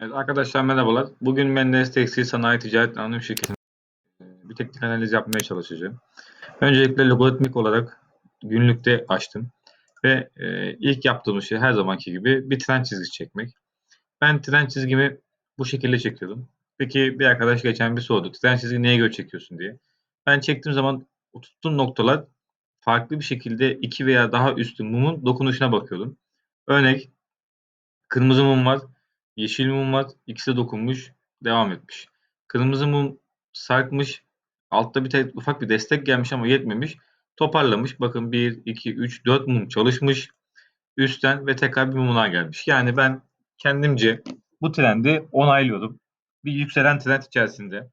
Evet, arkadaşlar merhabalar. Bugün Menderes Tekstil Sanayi Ticaret Anonim Şirketi'nin e, bir teknik analiz yapmaya çalışacağım. Öncelikle logaritmik olarak günlükte açtım. Ve e, ilk yaptığımız şey her zamanki gibi bir trend çizgisi çekmek. Ben trend çizgimi bu şekilde çekiyordum. Peki bir arkadaş geçen bir sordu. Trend çizgi neye göre çekiyorsun diye. Ben çektiğim zaman tuttuğum noktalar farklı bir şekilde iki veya daha üstü mumun dokunuşuna bakıyordum. Örnek kırmızı mum var, yeşil mum var. De dokunmuş, devam etmiş. Kırmızı mum sarkmış, altta bir tek ufak bir destek gelmiş ama yetmemiş. Toparlamış. Bakın 1, 2, 3, 4 mum çalışmış. Üstten ve tekrar bir mumlar gelmiş. Yani ben kendimce bu trendi onaylıyordum. Bir yükselen trend içerisinde.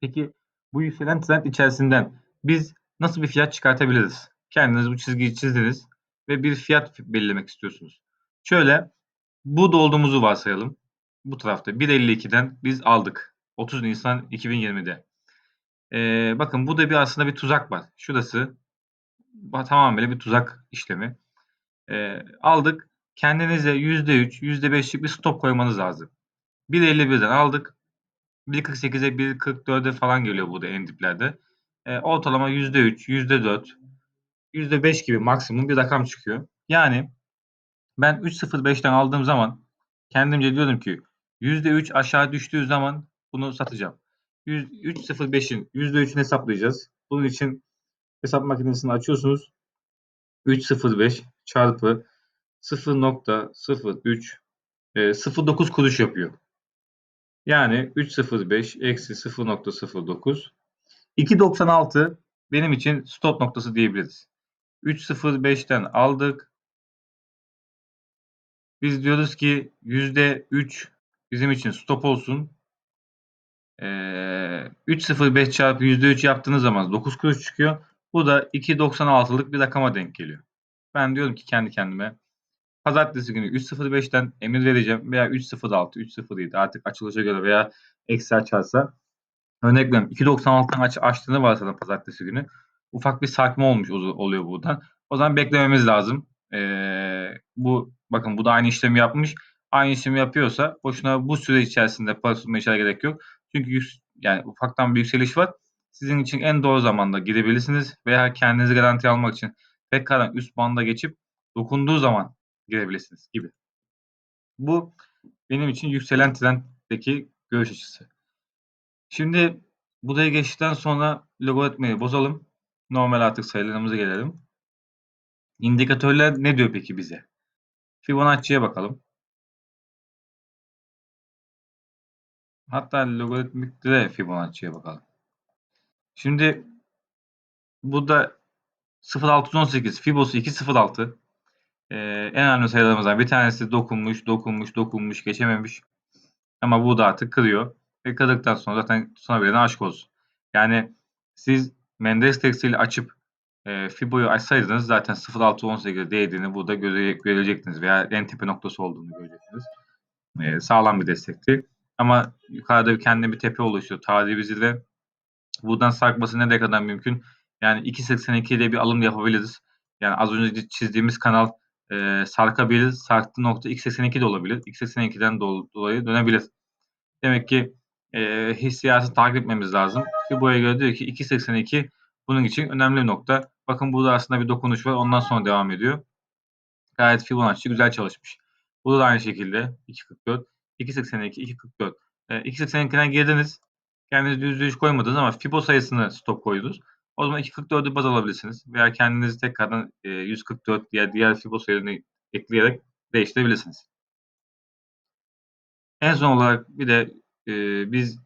Peki bu yükselen trend içerisinden biz nasıl bir fiyat çıkartabiliriz? Kendiniz bu çizgiyi çizdiniz ve bir fiyat belirlemek istiyorsunuz. Şöyle bu dolduğumuzu varsayalım. Bu tarafta 1.52'den biz aldık. 30 Nisan 2020'de. Ee, bakın bu da bir aslında bir tuzak var. Şurası tamamen bir tuzak işlemi. Ee, aldık. Kendinize %3, %5'lik bir stop koymanız lazım. 1.51'den aldık. 1.48'e 1.44'e falan geliyor burada en diplerde. Ee, ortalama %3, %4, %5 gibi maksimum bir rakam çıkıyor. Yani ben 3.05'ten aldığım zaman kendimce diyordum ki %3 aşağı düştüğü zaman bunu satacağım. 3.05'in %3'ünü hesaplayacağız. Bunun için hesap makinesini açıyorsunuz. 3.05 çarpı 0.03 e, 0.9 kuruş yapıyor. Yani 3.05 eksi 0.09 2.96 benim için stop noktası diyebiliriz. 3.05'ten aldık. Biz diyoruz ki %3 bizim için stop olsun. Ee, 3.05 çarpı %3 yaptığınız zaman 9 kuruş çıkıyor. Bu da 2.96'lık bir rakama denk geliyor. Ben diyorum ki kendi kendime pazartesi günü 3.05'ten emir vereceğim veya 3.06, 3.07 artık açılışa göre veya eksi açarsa örnek veriyorum 2.96'dan aç, açtığını varsayalım pazartesi günü. Ufak bir sarkma olmuş oluyor buradan. O zaman beklememiz lazım. Ee, bu bakın bu da aynı işlemi yapmış. Aynı işlemi yapıyorsa boşuna bu süre içerisinde para tutmaya gerek yok. Çünkü yüz, yani ufaktan bir yükseliş var. Sizin için en doğru zamanda girebilirsiniz veya kendinizi garanti almak için tekrardan üst banda geçip dokunduğu zaman girebilirsiniz gibi. Bu benim için yükselen trenddeki görüş açısı. Şimdi buraya geçtikten sonra logaritmayı bozalım. Normal artık sayılarımıza gelelim. İndikatörler ne diyor peki bize? Fibonacci'ye bakalım. Hatta logaritmikte de Fibonacci'ye bakalım. Şimdi burada 0.618 Fibosu 2.06 ee, en önemli sayılarımızdan bir tanesi dokunmuş, dokunmuş, dokunmuş, geçememiş. Ama bu da artık kırıyor. Ve kırdıktan sonra zaten tutunabilene aşk olsun. Yani siz Menderes Tekstil açıp e, Fibo'yu açsaydınız zaten 0.618'e değdiğini burada göre, görecektiniz veya en tepe noktası olduğunu görecektiniz. E, sağlam bir destekti. Ama yukarıda kendine bir tepe oluşuyor. Tarihi bir zirve. Buradan sarkması ne kadar mümkün? Yani 2.82'de bir alım yapabiliriz. Yani az önce çizdiğimiz kanal e, sarkabilir. Sarktığı nokta x82 de olabilir. x82'den dolayı dönebilir. Demek ki e, hissiyatı takip etmemiz lazım. Fibo'ya göre diyor ki 2.82 bunun için önemli bir nokta. Bakın burada aslında bir dokunuş var. Ondan sonra devam ediyor. Gayet Fibonacci güzel çalışmış. Burada da aynı şekilde 2.44, 2.82, 2.44. E, 2.82'den girdiniz. Kendiniz %100 koymadınız ama Fibo sayısını stop koydunuz. O zaman 2.44'ü baz alabilirsiniz. Veya kendinizi tekrardan e, 144 diğer diğer Fibo sayılarını ekleyerek değiştirebilirsiniz. En son olarak bir de e, biz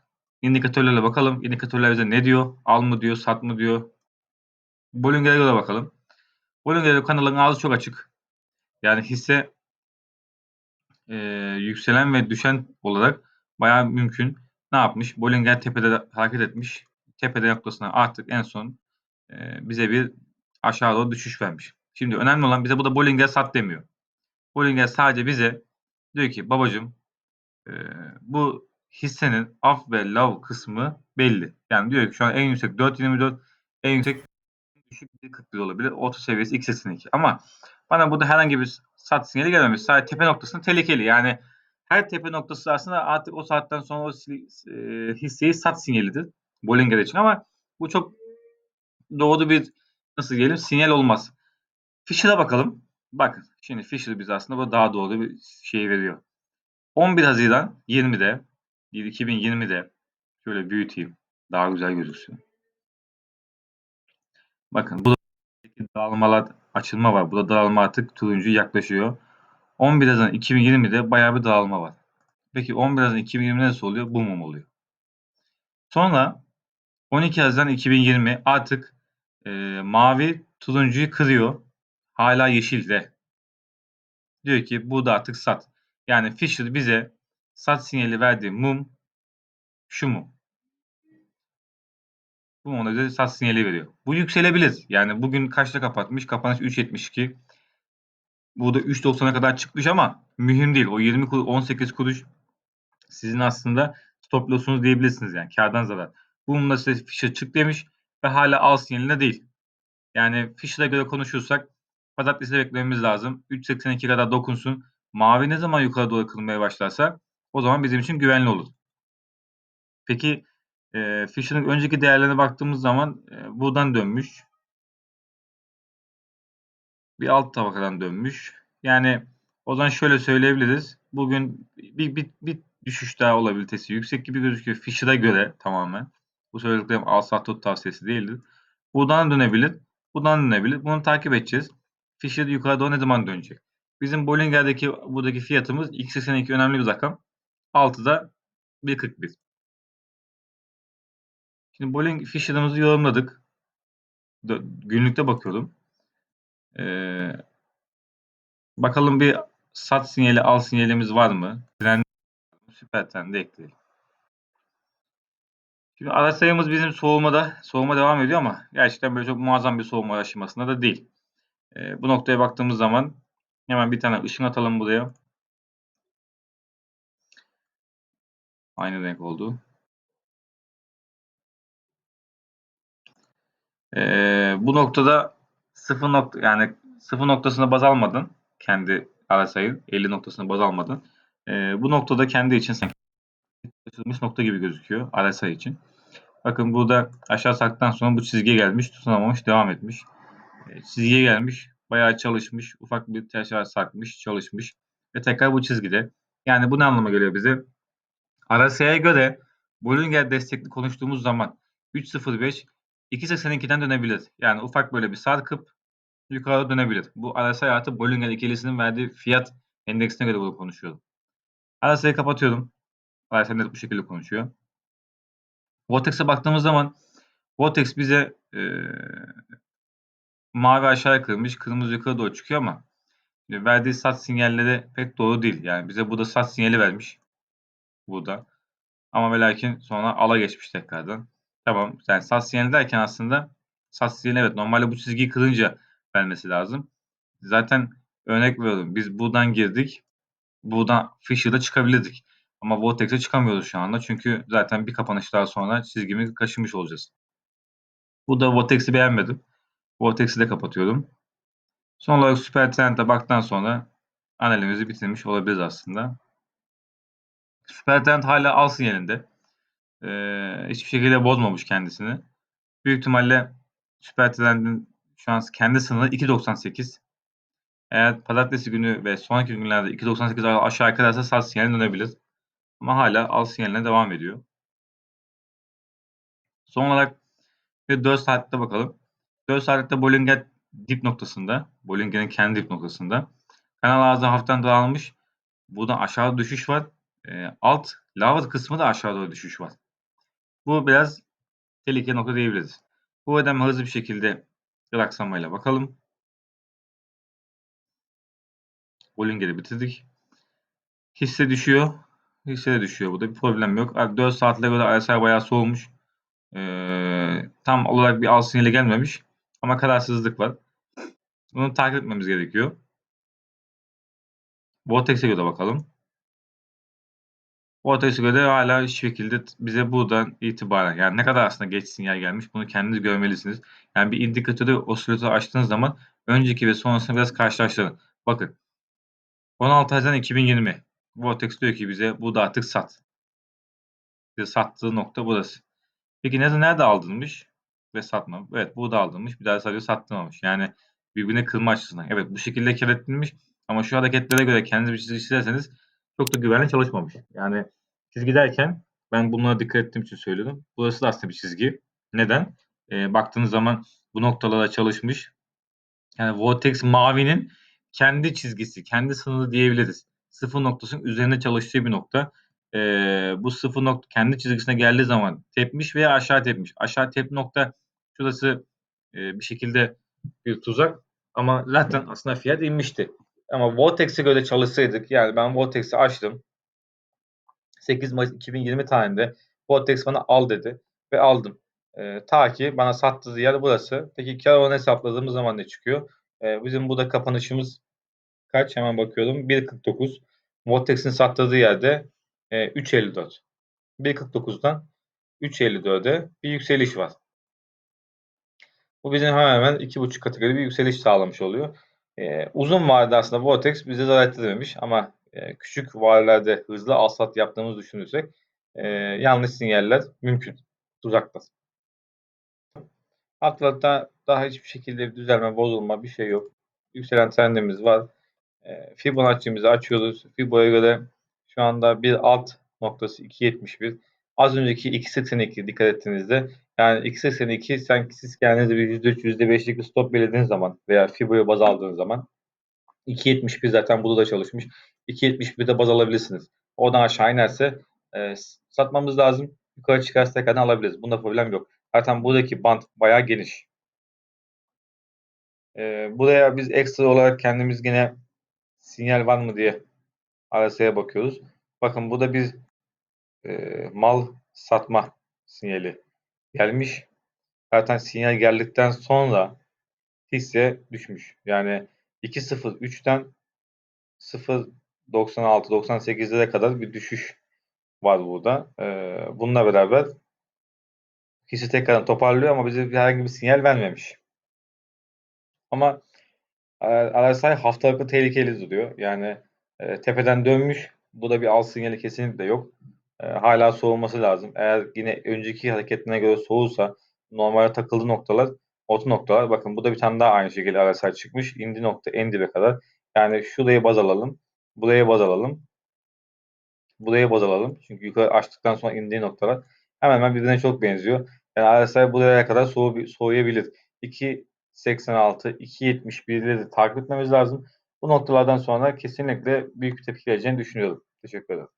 indikatörlerle bakalım. İndikatörler bize ne diyor? Al mı diyor, sat mı diyor? Bollinger'e göre bakalım. Bollinger kanalın ağzı çok açık. Yani hisse e, yükselen ve düşen olarak bayağı mümkün. Ne yapmış? Bollinger tepede hareket etmiş. Tepede noktasına artık en son e, bize bir aşağı doğru düşüş vermiş. Şimdi önemli olan bize bu da Bollinger sat demiyor. Bollinger sadece bize diyor ki babacım e, bu hissenin af ve lav kısmı belli. Yani diyor ki şu an en yüksek 4.24 en yüksek düşük 1.41 olabilir. Orta seviyesi x82. Ama bana burada herhangi bir sat sinyali gelmemiş. Sadece tepe noktasında tehlikeli. Yani her tepe noktası aslında artık o saatten sonra o e, hisseyi sat sinyalidir Bollinger için ama bu çok doğru bir nasıl diyelim sinyal olmaz. Fisher'a bakalım. Bakın şimdi Fisher bize aslında bu daha doğru bir şey veriyor. 11 Haziran 20'de 2020'de şöyle büyüteyim. Daha güzel gözüksün. Bakın burada dağılmalar açılma var. Burada dağılma artık turuncu yaklaşıyor. 11 Haziran 2020'de bayağı bir dağılma var. Peki 11 Haziran 2020'de nasıl oluyor? Bu mum oluyor. Sonra 12 Haziran 2020 artık e, mavi turuncuyu kırıyor. Hala yeşilde. Diyor ki bu da artık sat. Yani Fisher bize sat sinyali verdiği mum şu mu? Bu göre sat sinyali veriyor. Bu yükselebilir. Yani bugün kaçta kapatmış? Kapanış 3.72. Bu da 3.90'a kadar çıkmış ama mühim değil. O 20 kuruş, 18 kuruş sizin aslında stop loss'unuz diyebilirsiniz yani. Kardan zarar. Bununla size Fisher çık demiş ve hala al sinyalinde değil. Yani Fisher'a göre konuşursak pazartesi beklememiz lazım. 3.82 kadar dokunsun. Mavi ne zaman yukarı doğru kırılmaya başlarsa o zaman bizim için güvenli olur. Peki e, Fisher'ın önceki değerlerine baktığımız zaman e, buradan dönmüş. Bir alt tabakadan dönmüş. Yani o zaman şöyle söyleyebiliriz. Bugün bir, bir, bir düşüş daha olabilitesi yüksek gibi gözüküyor. Fisher'a göre tamamen. Bu söylediklerim al tut tavsiyesi değildir. Buradan dönebilir. Buradan dönebilir. Bunu takip edeceğiz. Fisher yukarı doğru ne zaman dönecek? Bizim Bollinger'deki buradaki fiyatımız 2.82 önemli bir rakam. 6'da 1.41. Şimdi Bollinger Fisher'ımızı yorumladık. Günlükte bakıyordum. Ee, bakalım bir sat sinyali al sinyalimiz var mı? Trend süper trendi ekleyelim. Şimdi araç sayımız bizim soğumada soğuma devam ediyor ama gerçekten böyle çok muazzam bir soğuma aşamasında da değil. Ee, bu noktaya baktığımız zaman hemen bir tane ışın atalım buraya. Aynı renk oldu. Ee, bu noktada sıfır nokta yani sıfır noktasını baz almadın kendi RSI'ın 50 noktasını baz almadın. Ee, bu noktada kendi için sanki nokta gibi gözüküyor RSI için. Bakın burada aşağı sarktıktan sonra bu çizgiye gelmiş, tutunamamış, devam etmiş. E, çizgiye gelmiş, bayağı çalışmış, ufak bir aşağı sarkmış, çalışmış ve tekrar bu çizgide. Yani bu ne anlama geliyor bize? RSI'ye göre Bollinger destekli konuştuğumuz zaman 3.05 2.82'den dönebilir. Yani ufak böyle bir sarkıp yukarı dönebilir. Bu RSI artı Bollinger ikilisinin verdiği fiyat endeksine göre bunu konuşuyorum. RSI'yi kapatıyorum. RSI net bu şekilde konuşuyor. Vortex'e baktığımız zaman Vortex bize e, mavi aşağıya kırmış, kırmızı yukarı doğru çıkıyor ama verdiği sat sinyalleri pek doğru değil. Yani bize burada sat sinyali vermiş. Burada. Ama ve lakin sonra ala geçmiş tekrardan. Tamam. Yani sat sinyali derken aslında sat sinyali evet normalde bu çizgiyi kırınca vermesi lazım. Zaten örnek veriyorum. Biz buradan girdik. Buradan Fisher'da çıkabilirdik. Ama Vortex'e çıkamıyoruz şu anda. Çünkü zaten bir kapanış daha sonra çizgimi kaşımış olacağız. Bu da Vortex'i beğenmedim. Vortex'i de kapatıyorum. Son olarak Super Trend'e baktıktan sonra analizimizi bitirmiş olabiliriz aslında. Super Trend hala al sinyalinde. Ee, hiçbir şekilde bozmamış kendisini. Büyük ihtimalle Super Trend'in şu an kendi sınırı 2.98. Eğer pazartesi günü ve sonraki günlerde 2.98 aşağı kadarsa sat sinyali dönebilir. Ama hala al sinyaline devam ediyor. Son olarak bir 4 saatte bakalım. 4 saatte Bollinger dip noktasında. Bollinger'in kendi dip noktasında. Kanal ağzı hafiften dağılmış. Buradan aşağı düşüş var. E, alt lava kısmı da aşağı doğru düşüş var. Bu biraz tehlikeli nokta diyebiliriz. Bu nedenle hızlı bir şekilde relaksamayla bakalım. Bollinger'i bitirdik. Hisse düşüyor. Hisse de düşüyor. Burada bir problem yok. 4 saatle göre RSI bayağı soğumuş. Ee, tam olarak bir al sinyali gelmemiş. Ama kararsızlık var. Bunu takip etmemiz gerekiyor. Vortex'e göre bakalım. Vortex'e göre hala hiçbir şekilde bize buradan itibaren yani ne kadar aslında geç sinyal gelmiş bunu kendiniz görmelisiniz. Yani bir indikatörü osilatör açtığınız zaman önceki ve sonrasını biraz karşılaştırın. Bakın 16 Haziran 2020 Vortex diyor ki bize bu da artık sat. Bize sattığı nokta burası. Peki nerede, nerede aldırmış ve satma? Evet burada aldırmış. Bir daha sadece sattırmamış. Yani birbirine kırma açısından. Evet bu şekilde keretlenmiş ama şu hareketlere göre kendiniz bir çizgi çizerseniz çok da güvenli çalışmamış. Yani çizgi derken ben bunlara dikkat ettiğim için söylüyorum. Burası da aslında bir çizgi. Neden? E, baktığınız zaman bu noktalara çalışmış. Yani Vortex mavinin kendi çizgisi, kendi sınırı diyebiliriz. Sıfır noktasının üzerine çalıştığı bir nokta. E, bu sıfır nokta kendi çizgisine geldiği zaman tepmiş veya aşağı tepmiş. Aşağı tep nokta şurası e, bir şekilde bir tuzak ama zaten aslında fiyat inmişti. Ama Vortex'e göre çalışsaydık yani ben Vortex'i açtım. 8 Mayıs 2020 tarihinde Vortex bana al dedi ve aldım. E, ta ki bana sattığı yer burası. Peki kar oranı hesapladığımız zaman ne çıkıyor? E, bizim burada kapanışımız kaç? Hemen bakıyorum. 1.49. Vortex'in sattığı yerde e, 3.54. 1.49'dan 3.54'e bir yükseliş var. Bu bizim hemen hemen 2.5 kategori bir yükseliş sağlamış oluyor. E, uzun vadede aslında Vortex bize zarar ettirmemiş ama e, küçük vadelerde hızlı alsat yaptığımızı düşünürsek e, yanlış sinyaller mümkün. Tuzaklar. Haftalıkta daha hiçbir şekilde bir düzelme, bozulma bir şey yok. Yükselen trendimiz var. E, Fibonacci'mizi açıyoruz. Fibo'ya göre şu anda bir alt noktası 2.71. Az önceki 2.82 dikkat ettiğinizde yani 2.82 sanki siz kendinize bir %3, %5'lik bir stop belirlediğiniz zaman veya Fibo'yu baz aldığınız zaman 2.71 zaten burada da çalışmış. 2.71'de baz alabilirsiniz. Oradan aşağı inerse e, satmamız lazım. Yukarı çıkarsa tekrardan alabiliriz. Bunda problem yok. Zaten buradaki band bayağı geniş. E, buraya biz ekstra olarak kendimiz yine sinyal var mı diye RSI'ye bakıyoruz. Bakın burada bir e, mal satma sinyali gelmiş. Zaten sinyal geldikten sonra hisse düşmüş. Yani 2.03'ten 0.96-98'lere kadar bir düşüş var burada. Ee, bununla beraber hisse tekrar toparlıyor ama bize herhangi bir sinyal vermemiş. Ama RSI haftalıkta tehlikeli duruyor. Yani e, tepeden dönmüş. Bu da bir al sinyali kesinlikle yok. E, hala soğuması lazım. Eğer yine önceki hareketine göre soğursa normalde takıldığı noktalar orta noktalar. Bakın bu da bir tane daha aynı şekilde RSI çıkmış. İndi nokta en dibe kadar. Yani şurayı baz alalım. Buraya baz alalım. Buraya baz alalım. Çünkü yukarı açtıktan sonra indiği noktalar hemen hemen birbirine çok benziyor. Yani RSI buraya kadar soğu, soğuyabilir. 2.86, 2.71'leri de takip etmemiz lazım. Bu noktalardan sonra kesinlikle büyük bir tepki geleceğini düşünüyorum. Teşekkür ederim.